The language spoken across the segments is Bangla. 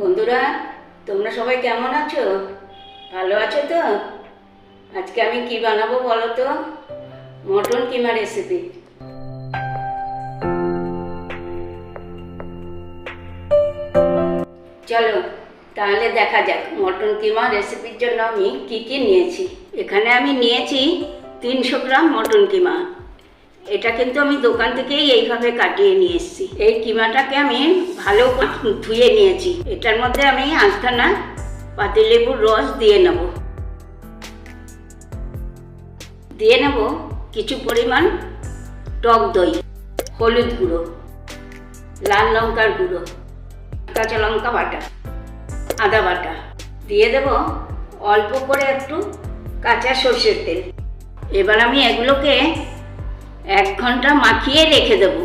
বন্ধুরা, তোমরা সবাই কেমন আছো? ভালো আছো তো? আজকে আমি কি বানাবো বলো তো? মটন কিমা রেসিপি চলো, তাহলে দেখা যাক মটন কিমা রেসিপির জন্য আমি কি কি নিয়েছি। এখানে আমি নিয়েছি তিনশো গ্রাম মটন কিমা। এটা কিন্তু আমি দোকান থেকেই এইভাবে কাটিয়ে নিয়ে এসেছি। এই কিমাটাকে আমি ভালো ধুয়ে নিয়েছি। এটার মধ্যে আমি আধখানা পাতিলেবুর রস দিয়ে নেব। দিয়ে নেব কিছু পরিমাণ টক দই, হলুদ গুঁড়ো, লাল লঙ্কার গুঁড়ো, কাঁচা লঙ্কা বাটা, আদা বাটা। দিয়ে দেব অল্প করে একটু কাঁচা সর্ষের তেল। এবার আমি এগুলোকে এক ঘণ্টা মাখিয়ে রেখে দেব।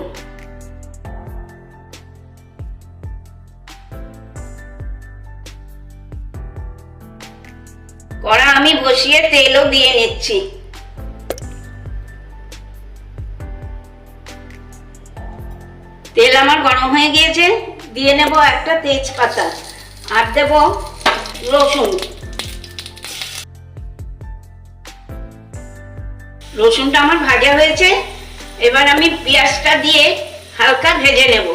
কড়া আমি বসিয়ে তেলও দিয়ে নিচ্ছি। তেল আমার গরম হয়ে গিয়েছে, দিয়ে নেব একটা তেজপাতা। আর দেব রসুন। রসুনটা আমার ভাজা হয়েছে, এবার আমি পেঁয়াজটা দিয়ে হালকা ভেজে নেব।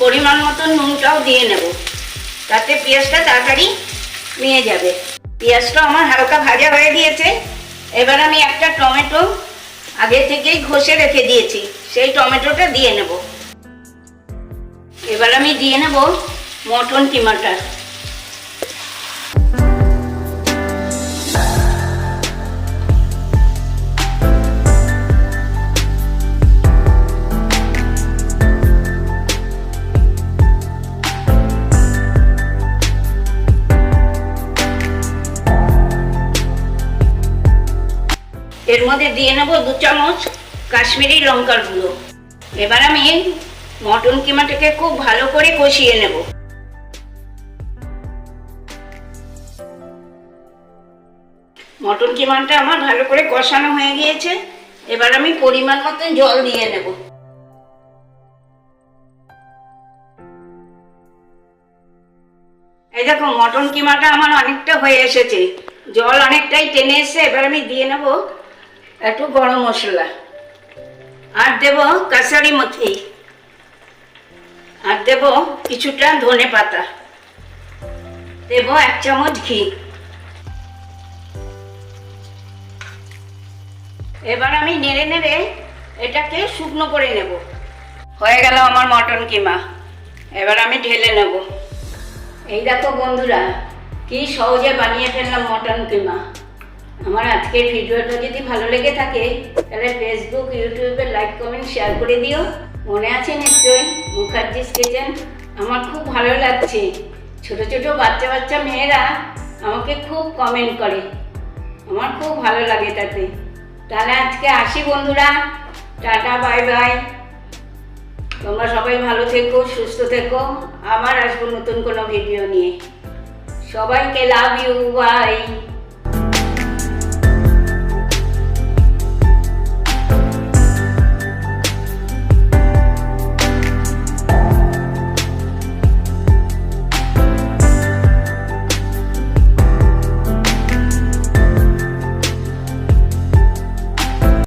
পরিমাণ মতো নুনটাও দিয়ে নেব, তাতে পেঁয়াজটা তাড়াতাড়ি নিয়ে যাবে। পেঁয়াজটা আমার হালকা ভাজা হয়ে গিয়েছে, এবার আমি একটা টমেটো আগে থেকেই ঘষে রেখে দিয়েছি, সেই টমেটোটা দিয়ে নেব। এবার আমি দিয়ে নেব মটন কিমাটা এর মধ্যে দিয়ে নেব দু চামচ কাশ্মীরি লঙ্কার গুঁড়ো। এবার আমি মটন কিমাটাকে খুব ভালো করে কষিয়ে নেব। মটন কিমাটা আমার ভালো করে কষানো হয়ে গিয়েছে। এবার আমি পরিমাণ মতন জল দিয়ে নেব। এই দেখো, মটন কিমাটা আমার অনেকটা হয়ে এসেছে। জল অনেকটাই টেনে এসে এবার আমি দিয়ে নেব একটু গরম মশলা। আর দেব কাসারি মথি। আর দেব কিছুটা ধনে পাতা। দেব এক চামচ ঘি। এবার আমি নেড়ে নেড়ে এটাকে শুকনো করে নেব। হয়ে গেল আমার মটন কিমা। এবার আমি ঢেলে নেব। এই দেখো বন্ধুরা, কি সহজে বানিয়ে ফেললাম মটন কিমা। আমার আজকের ভিডিওটা যদি ভালো লেগে থাকে, তাহলে ফেসবুক ইউটিউবে লাইক কমেন্ট শেয়ার করে দিও। মনে আছে নিশ্চয়ই? মুখার্জিস কিচেন আমার খুব ভালো লাগছে। ছোট ছোট বাচ্চা বাচ্চা মেয়েরা আমাকে খুব কমেন্ট করে। আমার খুব ভালো লাগে তাতে। তাহলে আজকে আসি বন্ধুরা। টাটা বাই বাই তোমরা সবাই ভালো থেকো, সুস্থ থেকো। আবার আসব নতুন কোনো ভিডিও নিয়ে। সবাইকে লাভ ইউ বাই